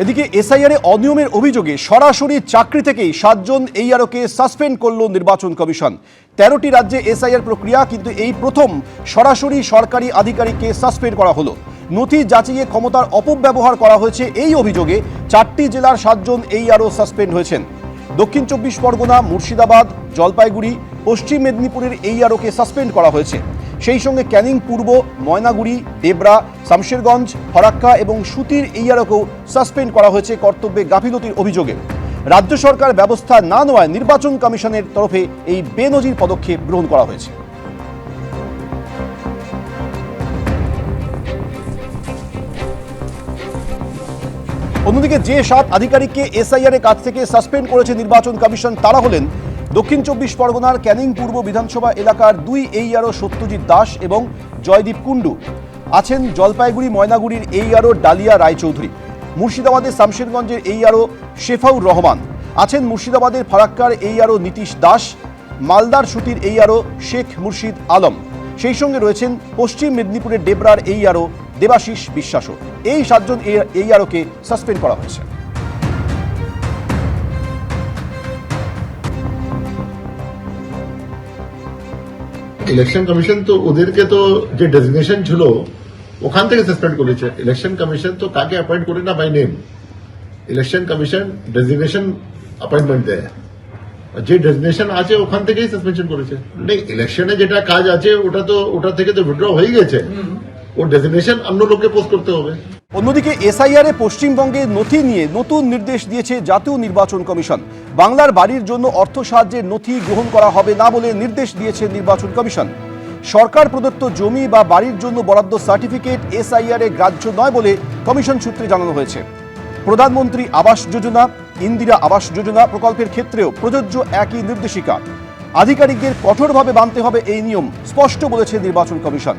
এদিকে এসআইআর অনিয়মের অভিযোগে সরাসরি চাকরি থেকেই সাতজন এই আরোকে সাসপেন্ড করল নির্বাচন কমিশন। তেরোটি রাজ্যে এসআইআর প্রক্রিয়া, কিন্তু এই প্রথম সরাসরি সরকারি আধিকারিককে সাসপেন্ড করা হলো। নথি যাচাইয়ে ক্ষমতার অপব্যবহার করা হয়েছে এই অভিযোগে চারটি জেলার সাতজন এই আরও সাসপেন্ড হয়েছেন। দক্ষিণ চব্বিশ পরগনা, মুর্শিদাবাদ, জলপাইগুড়ি, পশ্চিম মেদিনীপুরের এই আরোকে সাসপেন্ড করা হয়েছে। সেই সঙ্গে ক্যানিং পূর্ব ময়নাগুড়ি, দেবরা, শামশেরগঞ্জ, ফরাক্কা এবং সুতির এই আরোকেও সাসপেন্ড করা হয়েছে কর্তব্যে গাফিলতির অভিযোগে। রাজ্য সরকার ব্যবস্থা না নেওয়ায় নির্বাচন কমিশনের তরফে এই বেনজির পদক্ষেপ গ্রহণ করা হয়েছে। অন্যদিকে যে সাত আধিকারিককে এসআইআর এর কাছ থেকে সাসপেন্ড করেছে নির্বাচন কমিশন, তারা হলেন দক্ষিণ চব্বিশ পরগনার ক্যানিং পূর্ব বিধানসভা এলাকার দুই এইআরও সত্যজিৎ দাস এবং জয়দীপ কুণ্ডু। আছেন জলপাইগুড়ি, ময়নাগুড়ির এইআরও ডালিয়া রায়চৌধুরী। মুর্শিদাবাদের শামশেরগঞ্জের এইআরও শেফাউর রহমান। আছেন মুর্শিদাবাদের ফারাক্কার এইআরও নীতিশ দাস। মালদার সুতির এইআরও শেখ মুর্শিদ আলম। সেই সঙ্গে রয়েছেন পশ্চিম মেদিনীপুরের ডেবরার এইআরও দেবাশিস বিশ্বাসও। এই সাতজন এই আরোকে সাসপেন্ড করা হয়েছে ইলেকশন কমিশন তো ওদেরকে তো যে ডেজিগনেশন ছিল ওখান থেকে সাসপেন্ড করেছে। ইলেকশন কমিশন তো কাকে অ্যাপয়েন্ট করে না by name election commission designation appointment দেয়। যে ডেজিগনেশন আছে ওখান থেকেই সাসপেনশন করেছে। ইলেকশনে যেটা কাজ আছে ওটা তো ওটা থেকে তো উইথড্র হয়ে গেছে। ও ডেজিগনেশন অন্য লোককে পোস্ট করতে হবে। অন্যদিকে এসআইআর পশ্চিমবঙ্গে নথি নিয়ে নতুন নির্দেশ দিয়েছে জাতীয় নির্বাচন কমিশন। বাংলার বাড়ির জন্য অর্থ সাহায্যের নথি গ্রহণ করা হবে না বলে নির্দেশ দিয়েছে নির্বাচন কমিশন। সরকার প্রদত্ত জমি বা বাড়ির জন্য বরাদ্দ সার্টিফিকেট এসআইআর গ্রাহ্য নয় বলে কমিশন সূত্রে জানানো হয়েছে। প্রধানমন্ত্রী আবাস যোজনা, ইন্দিরা আবাস যোজনা প্রকল্পের ক্ষেত্রেও প্রযোজ্য একই নির্দেশিকা। আধিকারিকদের কঠোরভাবে মানতে হবে এই নিয়ম, স্পষ্ট বলেছে নির্বাচন কমিশন।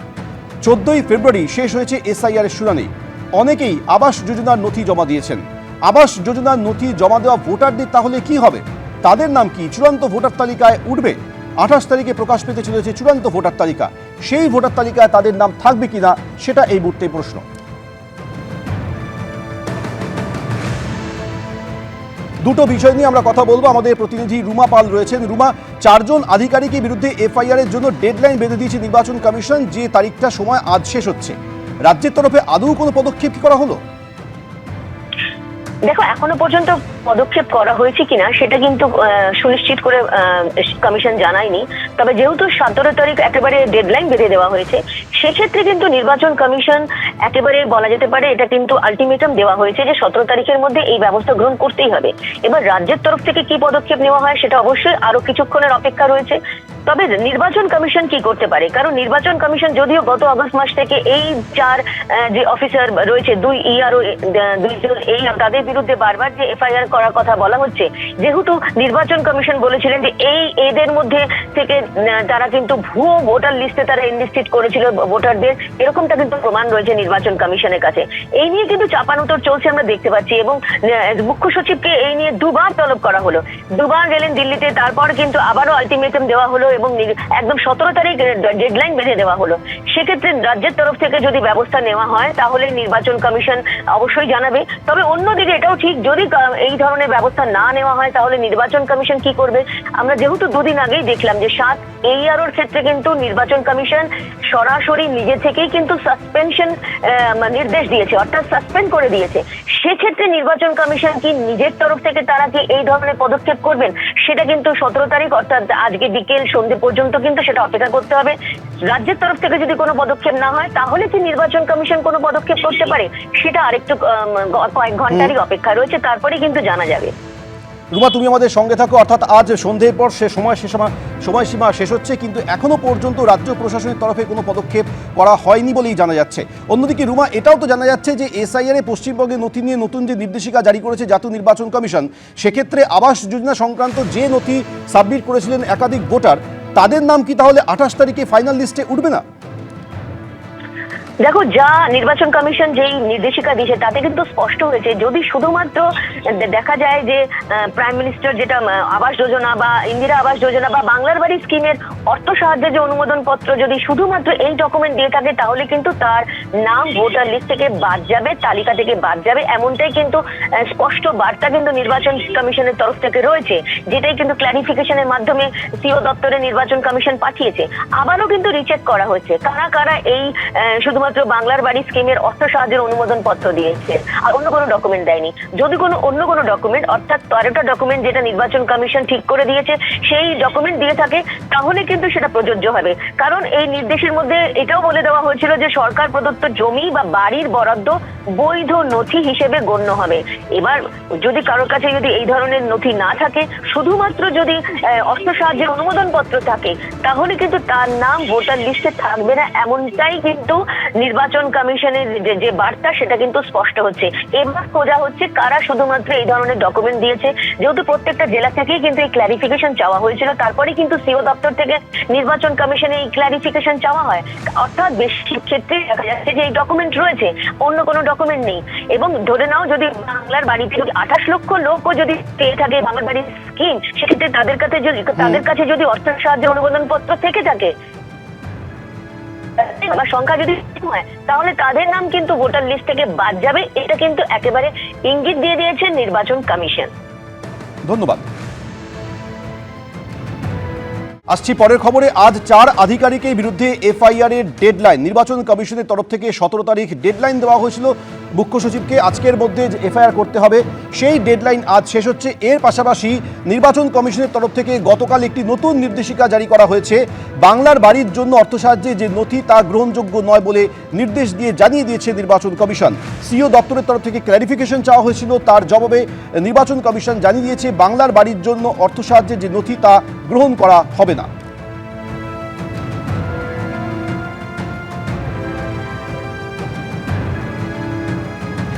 চোদ্দই ফেব্রুয়ারি শেষ হয়েছে এসআইআর শুনানি। অনেকেই আবাস যোজনার নথি জমা দিয়েছেন। আবাস যোজনার নথি জমা দেওয়া ভোটারদের তাহলে কি হবে? তাদের নাম কি চূড়ান্ত ভোটার তালিকায় উঠবে? আঠাশ তারিখে প্রকাশ পেতে চলেছে চূড়ান্ত ভোটার তালিকা। সেই ভোটার তালিকায় তাদের নাম থাকবে কিনা, সেটা এই মুহূর্তে প্রশ্ন। দুটো বিষয় নিয়ে আমরা কথা বলব। আমাদের প্রতিনিধি রুমা পাল রয়েছেন। রুমা, চারজন আধিকারিকের বিরুদ্ধে এফআইআর এর জন্য ডেডলাইন বেঁধে দিয়েছে নির্বাচন কমিশন। যে তারিখটা সময় আজ শেষ হচ্ছে। রাজ্যের তরফে আদৌ কোনো পদক্ষেপ কি করা হলো? দেখো, এখনও পর্যন্ত পদক্ষেপ করা হয়েছে কিনা সেটা কিন্তু সুনিশ্চিত করে কমিশন জানায়নি। তবে যেহেতু সতেরো তারিখ একেবারে ডেডলাইন বেঁধে দেওয়া হয়েছে, সেক্ষেত্রে কিন্তু নির্বাচন কমিশন একেবারে বলা যেতে পারে এটা কিন্তু আলটিমেটাম দেওয়া হয়েছে যে সতেরো তারিখের মধ্যে এই ব্যবস্থা গ্রহণ করতেই হবে। এবার রাজ্যের তরফ থেকে কি পদক্ষেপ নেওয়া হয় সেটা অবশ্যই আরও কিছুক্ষণের অপেক্ষা রয়েছে। তবে নির্বাচন কমিশন কি করতে পারে? কারণ নির্বাচন কমিশন যদিও গত আগস্ট মাস থেকে এই চার যে অফিসার রয়েছে, দুই ইআরও দুইজন এই, তাদের বিরুদ্ধে বারবার যে এফআইআর করার কথা বলা হচ্ছে, যেহেতু নির্বাচন কমিশন বলেছিলেন যে এই, এদের মধ্যে থেকে তারা কিন্তু ভুয়ো ভোটার লিস্টে তারা এনলিস্টেড করেছিল ভোটারদের। এরকমটা কিন্তু প্রমাণ রয়েছে নির্বাচন কমিশনের কাছে। এই নিয়ে কিন্তু চাপানোতর চলছে আমরা দেখতে পাচ্ছি এবং মুখ্য সচিবকে এই নিয়ে দুবার তলব করা হলো। দুবার গেলেন দিল্লিতে, তারপর কিন্তু আবারও আলটিমেটাম দেওয়া হলো এবং একদম সতেরো তারিখ ডেডলাইন বেঁধে দেওয়া হলো। সেক্ষেত্রে রাজ্যের তরফ থেকে যদি ব্যবস্থা নেওয়া হয়, তাহলে নির্বাচন কমিশন অবশ্যই জানাবে। তবে অন্যদিকে এটাও ঠিক, যদি এই ধরনের ব্যবস্থা না নেওয়া হয়, তাহলে নির্বাচন কমিশন কি করবে? আমরা যেহেতু দুদিন আগেই দেখলাম যে সাত এইআরওর ক্ষেত্রে কিন্তু নির্বাচন কমিশন সরাসরি নিজে থেকেই কিন্তু সাসপেনশন নির্দেশ দিয়েছে, অর্থাৎ সাসপেন্ড করে দিয়েছে। সেক্ষেত্রে নির্বাচন কমিশন কি নিজের তরফ থেকে তারা কি এই ধরনের পদক্ষেপ করবেন? সেটা কিন্তু সতেরো তারিখ, অর্থাৎ আজকে বিকেল সন্ধ্যে পর্যন্ত কিন্তু সেটা অপেক্ষা করতে হবে। রাজ্যের তরফ থেকে যদি কোনো পদক্ষেপ না হয় তাহলে কি নির্বাচন কমিশন কোনো পদক্ষেপ করতে পারে? সেটা আরেকটু কয়েক ঘন্টারই অপেক্ষা রয়েছে তারপরে কিন্তু জানা যাবে। রুমা, তুমি আমাদের সঙ্গে থাকো। অর্থাৎ আজ সন্ধ্যের পর সে সময় শেষ সময়সীমা শেষ হচ্ছে, কিন্তু এখনও পর্যন্ত রাজ্য প্রশাসনের তরফে কোনো পদক্ষেপ করা হয়নি বলেই জানা যাচ্ছে। অন্যদিকে রুমা, এটাও তো জানা যাচ্ছে যে এসআইআর এ পশ্চিমবঙ্গে নথি নিয়ে নতুন যে নির্দেশিকা জারি করেছে জাতীয় নির্বাচন কমিশন, সেক্ষেত্রে আবাস যোজনা সংক্রান্ত যে নথি সাবমিট করেছিলেন একাধিক ভোটার, তাদের নাম কি তাহলে আঠাশ তারিখে ফাইনাল লিস্টে উঠবে না? দেখো যা নির্বাচন কমিশন যেই নির্দেশিকা দিয়েছে তাতে কিন্তু স্পষ্ট হয়েছে যদি শুধুমাত্র দেখা যায় যে প্রাইম মিনিস্টার যেটা আবাস যোজনা বা ইন্দিরা আবাস যোজনা বা বাংলার বাড়ি স্কিমের অর্থ সাহায্যের যে অনুমোদন পত্র যদি শুধুমাত্র এই ডকুমেন্ট দিয়ে থাকে তাহলে কিন্তু তার নাম ভোটার লিস্ট থেকে বাদ যাবে তালিকা থেকে বাদ যাবে এমনটাই কিন্তু স্পষ্ট বার্তা কিন্তু নির্বাচন কমিশনের তরফ থেকে রয়েছে যেটাই কিন্তু ক্ল্যারিফিকেশনের মাধ্যমে সিও দপ্তরে নির্বাচন কমিশন পাঠিয়েছে। আবারও কিন্তু রিচেক করা হয়েছে। কারা কারা এই আহ, শুধুমাত্র বাংলার বাড়ি স্কিমের অর্থ সাহায্যের অনুমোদন পত্র দিয়েছে। আর অন্য কোনো ডকুমেন্ট দেয়নি। যদি কোনো অন্য কোনো ডকুমেন্ট অর্থাৎ তেরোটা ডকুমেন্ট যেটা নির্বাচন কমিশন ঠিক করে দিয়েছে, সেই ডকুমেন্ট দিয়ে থাকে, তাহলে কিন্তু সেটা প্রযোজ্য হবে। কারণ এই নির্দেশের মধ্যে এটাও বলে দেওয়া হয়েছিল যে সরকার প্রদত্ত জমি বা বাড়ির বরাদ্দ বৈধ নথি হিসেবে গণ্য হবে। এবার যদি কারোর কাছে যদি এই ধরনের নথি না থাকে, শুধুমাত্র যদি অর্থ সাহায্যের অনুমোদন পত্র থাকে, তাহলে কিন্তু তার নাম ভোটার লিস্টে থাকবে না, এমনটাই কিন্তু নির্বাচন কমিশনের যে- যে বার্তা সেটা কিন্তু স্পষ্ট হচ্ছে। এবার খোঁজা হচ্ছে কারা শুধুমাত্র এই ধরনের ডকুমেন্ট দিয়েছে। যেহেতু প্রত্যেকটা জেলা থেকেই কিন্তু এই ক্ল্যারিফিকেশন চাওয়া হয়েছিল তারপরে কিন্তু সিও দপ্তর থেকে নির্বাচন কমিশনে এই ক্ল্যারিফিকেশন চাওয়া হয়। অর্থাৎ বেশি ক্ষেত্রে দেখা যাচ্ছে যে এই ডকুমেন্ট রয়েছে অন্য কোনো ডকুমেন্ট নেই। এবং ধরে নাও যদি বাংলার বাড়িতে যদি আঠাশ লক্ষ লোকও যদি পেয়ে থাকে বাংলার বাড়ির স্কিম সেক্ষেত্রে তাদের কাছে যদি তাদের কাছে যদি অর্থ সাহায্যের অনুমোদন পত্র থেকে থাকে সংখ্যা যদি হয়, তাহলে তাদের নাম কিন্তু ভোটার লিস্ট থেকে বাদ যাবে। এটা কিন্তু একেবারে ইঙ্গিত দিয়ে নির্বাচন কমিশন। ধন্যবাদ। আসছি পরের খবরে। আজ চার আধিকারিকের বিরুদ্ধে এফআইআর এর ডেডলাইন নির্বাচন কমিশনের তরফ থেকে সতেরো তারিখ ডেডলাইন দেওয়া হয়েছিল। মুখ্য সচিবকে আজকের মধ্যে যে এফআইআর করতে হবে, সেই ডেডলাইন আজ শেষ হচ্ছে। এর পাশাপাশি নির্বাচন কমিশনের তরফ থেকে গতকাল একটি নতুন নির্দেশিকা জারি করা হয়েছে। বাংলার বাড়ির জন্য অর্থসাহায্যে যে নথি তা গ্রহণযোগ্য নয় বলে নির্দেশ দিয়ে জানিয়ে দিয়েছে নির্বাচন কমিশন। সিও দপ্তরের তরফ থেকে ক্ল্যারিফিকেশন চাওয়া হয়েছিল, তার জবাবে নির্বাচন কমিশন জানিয়ে দিয়েছে, বাংলার বাড়ির জন্য অর্থসাহায্যের যে নথি তা গ্রহণ করা হবে না।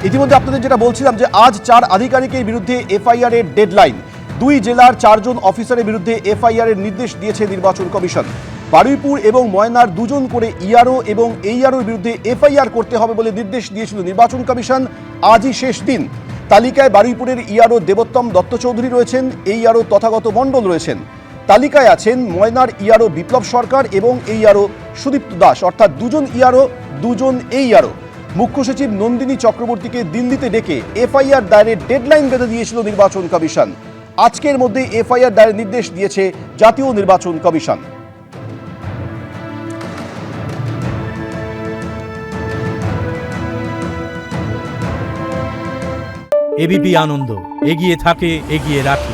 ইতিমধ্যে আপনাদের যেটা বলছিলাম যে আজ চার আধিকারিকের বিরুদ্ধে এফআইআর এর ডেডলাইন। দুই জেলার চারজন অফিসারের বিরুদ্ধে এফআইআর এর নির্দেশ দিয়েছে নির্বাচন কমিশন। বারুইপুর এবং ময়নার দুজন করে ইআরও এবং এইআরওর বিরুদ্ধে এফআইআর করতে হবে বলে নির্দেশ দিয়েছিল নির্বাচন কমিশন। আজই শেষ দিন। তালিকায় বারুইপুরের ইআরও দেবোত্তম দত্ত চৌধুরী রয়েছেন, এইআরও তথাগত মণ্ডল রয়েছেন। তালিকায় আছেন ময়নার ইআরও বিপ্লব সরকার এবং এইআরও সুদীপ্ত দাস। অর্থাৎ দুজন ইআরও, দুজন এইআরও। মুখ্য সচিব নন্দিনী চক্রবর্তীকে দিল্লিতে ডেকে এফআইআর দায়েরের ডেডলাইন বেঁধে দিয়েছিল নির্বাচন কমিশন। আজকের মধ্যে এফআইআর দায়ের নির্দেশ দিয়েছে জাতীয় নির্বাচন কমিশন। এবিপি আনন্দ, এগিয়ে থাকে, এগিয়ে রাখে।